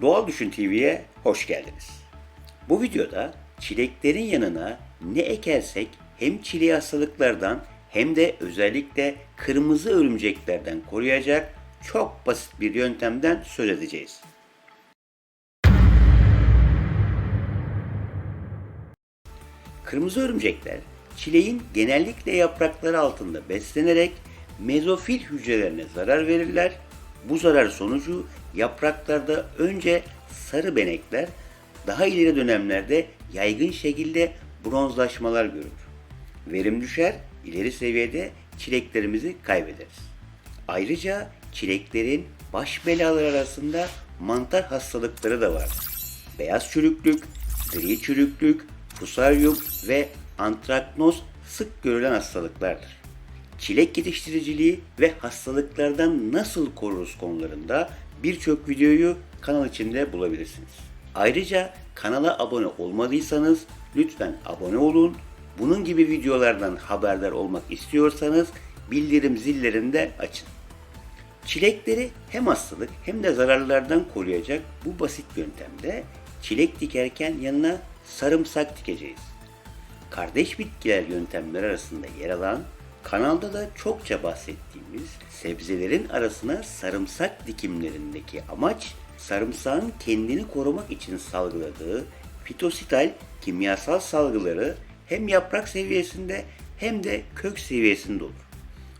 Doğal Düşün TV'ye hoş geldiniz. Bu videoda çileklerin yanına ne ekersek hem çileği hastalıklardan hem de özellikle kırmızı örümceklerden koruyacak çok basit bir yöntemden söz edeceğiz. Kırmızı örümcekler çileğin genellikle yaprakları altında beslenerek mezofil hücrelerine zarar verirler. Bu zarar sonucu yapraklarda önce sarı benekler, daha ileri dönemlerde yaygın şekilde bronzlaşmalar görür. Verim düşer, ileri seviyede çileklerimizi kaybederiz. Ayrıca çileklerin baş belaları arasında mantar hastalıkları da var. Beyaz çürüklük, gri çürüklük, fusaryum ve antraknoz sık görülen hastalıklardır. Çilek yetiştiriciliği ve hastalıklardan nasıl koruruz konularında birçok videoyu kanal içinde bulabilirsiniz. Ayrıca kanala abone olmadıysanız lütfen abone olun. Bunun gibi videolardan haberdar olmak istiyorsanız bildirim zillerini de açın. Çilekleri hem hastalık hem de zararlardan koruyacak bu basit yöntemde çilek dikerken yanına sarımsak dikeceğiz. Kardeş bitkiler yöntemler arasında yer alan, kanalda da çokça bahsettiğimiz sebzelerin arasına sarımsak dikimlerindeki amaç sarımsağın kendini korumak için salgıladığı fitosital kimyasal salgıları hem yaprak seviyesinde hem de kök seviyesinde olur.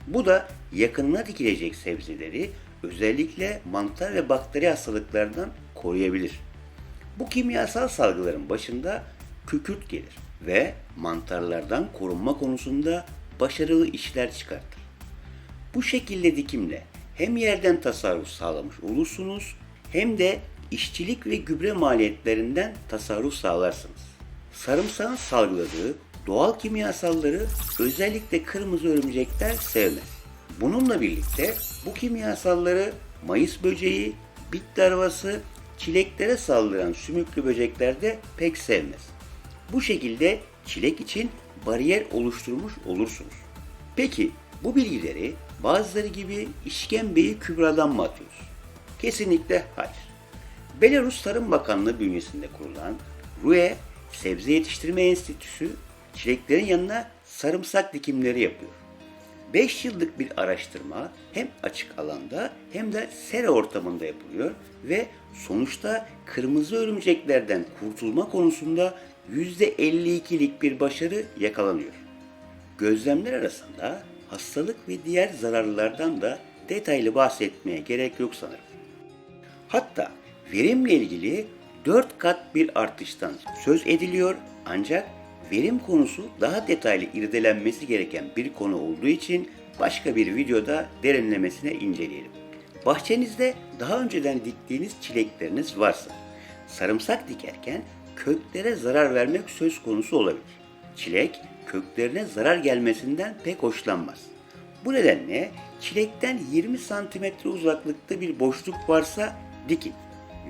Bu da yakınına dikilecek sebzeleri özellikle mantar ve bakteri hastalıklarından koruyabilir. Bu kimyasal salgıların başında kükürt gelir ve mantarlardan korunma konusunda başarılı işler çıkartır. Bu şekilde dikimle hem yerden tasarruf sağlamış olursunuz hem de işçilik ve gübre maliyetlerinden tasarruf sağlarsınız. Sarımsağın salgıladığı doğal kimyasalları özellikle kırmızı örümcekler sevmez. Bununla birlikte bu kimyasalları mayıs böceği, bit darvası, çileklere saldıran sümüklü böcekler de pek sevmez. Bu şekilde çilek için bariyer oluşturmuş olursunuz. Peki bu bilgileri bazıları gibi işkembeyi kübradan mı atıyoruz? Kesinlikle hayır. Belarus Tarım Bakanlığı bünyesinde kurulan RUE Sebze Yetiştirme Enstitüsü çileklerin yanına sarımsak dikimleri yapıyor. 5 yıllık bir araştırma hem açık alanda hem de sera ortamında yapılıyor ve sonuçta kırmızı örümceklerden kurtulma konusunda %52'lik bir başarı yakalanıyor. Gözlemler arasında hastalık ve diğer zararlardan da detaylı bahsetmeye gerek yok sanırım. Hatta verimle ilgili 4 kat bir artıştan söz ediliyor ancak verim konusu daha detaylı irdelenmesi gereken bir konu olduğu için başka bir videoda derinlemesine inceleyelim. Bahçenizde daha önceden diktiğiniz çilekleriniz varsa sarımsak dikerken köklere zarar vermek söz konusu olabilir. Çilek köklerine zarar gelmesinden pek hoşlanmaz. Bu nedenle çilekten 20 santimetre uzaklıkta bir boşluk varsa dikin.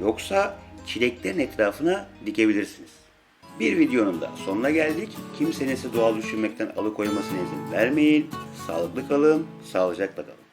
Yoksa çileklerin etrafına dikebilirsiniz. Bir videonun da sonuna geldik. Kimsenin sizi doğal düşünmekten alıkoymasına izin vermeyin. Sağlıklı kalın, sağlıcakla kalın.